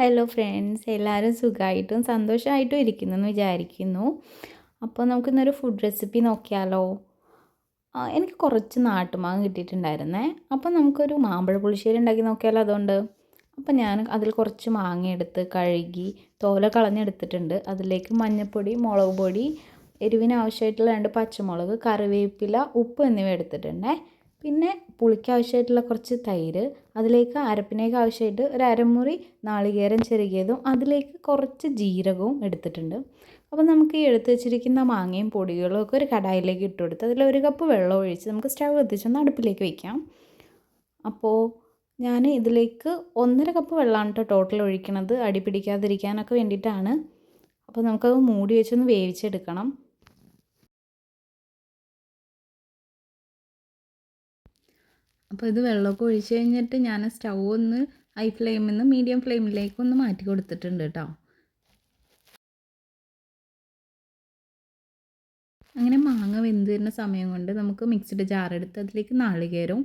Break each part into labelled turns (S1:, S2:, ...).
S1: Hello friends എല്ലാവരും സുഖമായിട്ടും സന്തോഷമായിട്ടും ഇരിക്കുന്നു എന്ന് വിചാരിക്കുന്നു. അപ്പോൾ നമുക്കിന്നൊരു ഫുഡ് റെസിപ്പി നോക്കിയാലോ? എനിക്ക് കുറച്ച് നാട്ടുമാങ്ങ കിട്ടിയിട്ടുണ്ടായിരുന്നേ. അപ്പോൾ നമുക്കൊരു മാമ്പഴ പുളിശ്ശേരി ഉണ്ടാക്കി നോക്കിയാലോ അതുകൊണ്ട്? അപ്പോൾ ഞാൻ അതിൽ കുറച്ച് മാങ്ങ എടുത്ത് കഴുകി തോല കളഞ്ഞെടുത്തിട്ടുണ്ട്. അതിലേക്ക് മഞ്ഞൾപ്പൊടി മുളക് പൊടി എരിവിന് ആവശ്യമായിട്ടുള്ള രണ്ട് പച്ചമുളക് കറിവേപ്പില ഉപ്പ് എന്നിവ എടുത്തിട്ടുണ്ടേ. പിന്നെ പുളിക്ക് ആവശ്യമായിട്ടുള്ള കുറച്ച് തൈര് അതിലേക്ക് അരപ്പിനേക്ക് ആവശ്യമായിട്ട് ഒരു അരമുറി നാളികേരം ചെറുകിയതും അതിലേക്ക് കുറച്ച് ജീരകവും എടുത്തിട്ടുണ്ട്. അപ്പോൾ നമുക്ക് ഈ എടുത്ത് വെച്ചിരിക്കുന്ന മാങ്ങയും പൊടികളും ഒക്കെ ഒരു കടായിലേക്ക് ഇട്ട് കൊടുത്ത് അതിൽ ഒരു കപ്പ് വെള്ളം ഒഴിച്ച് നമുക്ക് സ്റ്റവ് കത്തിച്ചൊന്ന് അടുപ്പിലേക്ക് വയ്ക്കാം അപ്പോൾ ഞാൻ ഇതിലേക്ക് ഒന്നര കപ്പ് വെള്ളമാണ് കേട്ടോ ടോട്ടൽ ഒഴിക്കണത് അടി പിടിക്കാതിരിക്കാനൊക്കെ വേണ്ടിയിട്ടാണ്. അപ്പോൾ നമുക്കത് മൂടി വെച്ചൊന്ന് വേവിച്ചെടുക്കണം. അപ്പോൾ ഇത് വെള്ളമൊക്കെ ഒഴിച്ച് കഴിഞ്ഞിട്ട് ഞാൻ സ്റ്റൗ ഒന്ന് ഹൈ ഫ്ലെയിമിൽ നിന്ന് മീഡിയം ഫ്ലെയിമിലേക്ക് ഒന്ന് മാറ്റി കൊടുത്തിട്ടുണ്ട് കേട്ടോ അങ്ങനെ മാങ്ങ വെന്ത് വരുന്ന സമയം കൊണ്ട് നമുക്ക് മിക്സിഡ് ജാർ എടുത്ത് അതിലേക്ക് നാളികേരവും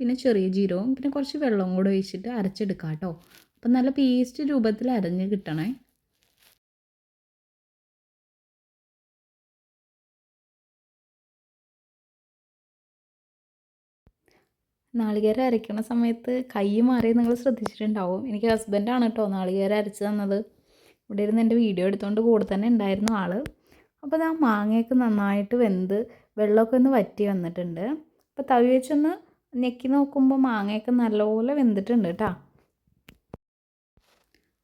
S1: പിന്നെ ചെറിയ ജീരവും പിന്നെ കുറച്ച് വെള്ളവും കൂടെ ഒഴിച്ചിട്ട് അരച്ചെടുക്കാം കേട്ടോ അപ്പം നല്ല പേസ്റ്റ് രൂപത്തിൽ അരഞ്ഞ് കിട്ടണേ. നാളികേരം അരയ്ക്കണ സമയത്ത് കൈ മാറി നിങ്ങൾ ശ്രദ്ധിച്ചിട്ടുണ്ടാവും. എനിക്ക് ഹസ്ബൻഡാണ് കേട്ടോ നാളികേരം അരച്ച് തന്നത്. ഇവിടെ ഇരുന്ന് എന്റെ വീഡിയോ എടുത്തുകൊണ്ട് കൂടെ തന്നെ ഉണ്ടായിരുന്നു ആൾ അപ്പോൾ ആ മാങ്ങയൊക്കെ നന്നായിട്ട് വെന്ത് വെള്ളമൊക്കെ ഒന്ന് വറ്റി വന്നിട്ടുണ്ട്. അപ്പോൾ തവി വെച്ചൊന്ന് ഞെക്കി നോക്കുമ്പോൾ മാങ്ങയൊക്കെ നല്ലപോലെ വെന്തിട്ടുണ്ട് കേട്ടോ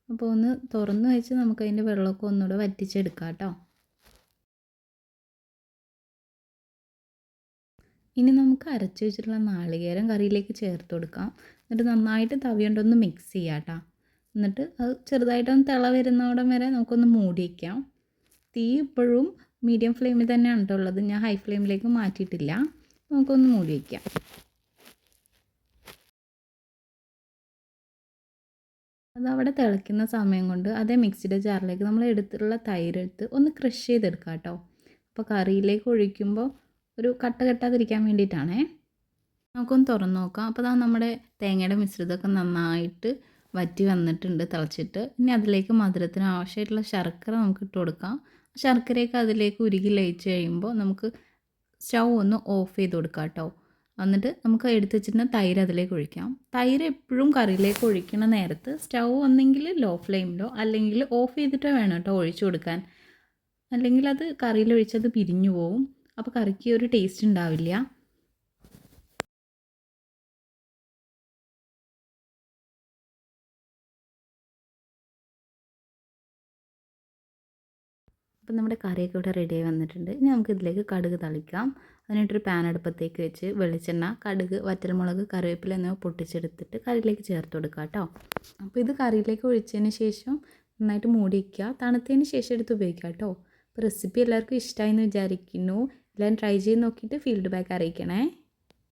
S1: അപ്പോൾ ഒന്ന് തുറന്ന് വെച്ച് നമുക്കതിന്റെ വെള്ളമൊക്കെ ഒന്നുകൂടെ വറ്റിച്ചെടുക്കാം കേട്ടോ ഇനി നമുക്ക് അരച്ച് വെച്ചിട്ടുള്ള നാളികേരം കറിയിലേക്ക് ചേർത്ത് കൊടുക്കാം. എന്നിട്ട് നന്നായിട്ട് തവി കൊണ്ടൊന്ന് മിക്സ് ചെയ്യാം കേട്ടോ എന്നിട്ട് അത് ചെറുതായിട്ടൊന്ന് തിള വരുന്നവിടം വരെ നമുക്കൊന്ന് മൂടി വയ്ക്കാം തീ ഇപ്പോഴും മീഡിയം ഫ്ലെയിമിൽ തന്നെയാണ് കേട്ടോ ഉള്ളത്. ഞാൻ ഹൈ ഫ്ലെയിമിലേക്ക് മാറ്റിയിട്ടില്ല. നമുക്കൊന്ന് മൂടി വയ്ക്കാം അതവിടെ തിളയ്ക്കുന്ന സമയം കൊണ്ട് അതേ മിക്സിയുടെ ജാറിലേക്ക് നമ്മൾ എടുത്തിട്ടുള്ള തൈരെടുത്ത് ഒന്ന് ക്രഷ് ചെയ്തെടുക്കാം കേട്ടോ അപ്പോൾ കറിയിലേക്ക് ഒഴിക്കുമ്പോൾ ഒരു കട്ട കെട്ടാതിരിക്കാൻ വേണ്ടിയിട്ടാണേ. നമുക്കൊന്ന് തുറന്ന് നോക്കാം. അപ്പോൾ അതാ നമ്മുടെ തേങ്ങയുടെ മിശ്രിതമൊക്കെ നന്നായിട്ട് വറ്റി വന്നിട്ടുണ്ട് തിളച്ചിട്ട്. ഇനി അതിലേക്ക് മധുരത്തിന് ആവശ്യമായിട്ടുള്ള ശർക്കര നമുക്ക് ഇട്ട് കൊടുക്കാം. ശർക്കരയൊക്കെ അതിലേക്ക് ഉരുകി ലയിച്ച് കഴിയുമ്പോൾ നമുക്ക് സ്റ്റൗ ഒന്ന് ഓഫ് ചെയ്ത് കൊടുക്കാം കേട്ടോ. എന്നിട്ട് നമുക്ക് എടുത്ത് വെച്ചിരുന്ന തൈര് അതിലേക്ക് ഒഴിക്കാം. തൈര് എപ്പോഴും കറിയിലേക്ക് ഒഴിക്കുന്ന നേരത്ത് സ്റ്റൗ ഒന്നെങ്കിൽ ലോ ഫ്ലെയിമിലോ അല്ലെങ്കിൽ ഓഫ് ചെയ്തിട്ടോ വേണം കേട്ടോ ഒഴിച്ചു കൊടുക്കാൻ. അല്ലെങ്കിൽ അത് കറിയിൽ ഒഴിച്ചത് പിരിഞ്ഞു പോവും. അപ്പോൾ കറിക്ക് ഒരു ടേസ്റ്റ് ഉണ്ടാവില്ല. അപ്പം നമ്മുടെ കറിയൊക്കെ ഇവിടെ റെഡിയായി വന്നിട്ടുണ്ട്. ഇനി നമുക്ക് ഇതിലേക്ക് കടുക് തളിക്കാം. അതിനായിട്ടൊരു പാൻ അടുപ്പത്തേക്ക് വെച്ച് വെളിച്ചെണ്ണ കടുക് വറ്റൽമുളക് കറിവേപ്പില എന്നിവ പൊട്ടിച്ചെടുത്തിട്ട് കറിയിലേക്ക് ചേർത്ത് കൊടുക്കുക കേട്ടോ. അപ്പോൾ ഇത് കറിയിലേക്ക് ഒഴിച്ചതിന് ശേഷം നന്നായിട്ട് മൂടി വയ്ക്കുക തണുത്തതിന് ശേഷം എടുത്ത് ഉപയോഗിക്കുക കേട്ടോ. അപ്പോൾ റെസിപ്പി എല്ലാവർക്കും ഇഷ്ടമായി എന്ന് വിചാരിക്കുന്നു. എല്ലാവരും ട്രൈ ചെയ്ത് നോക്കിയിട്ട് ഫീഡ്ബാക്ക് അറിയിക്കണേ.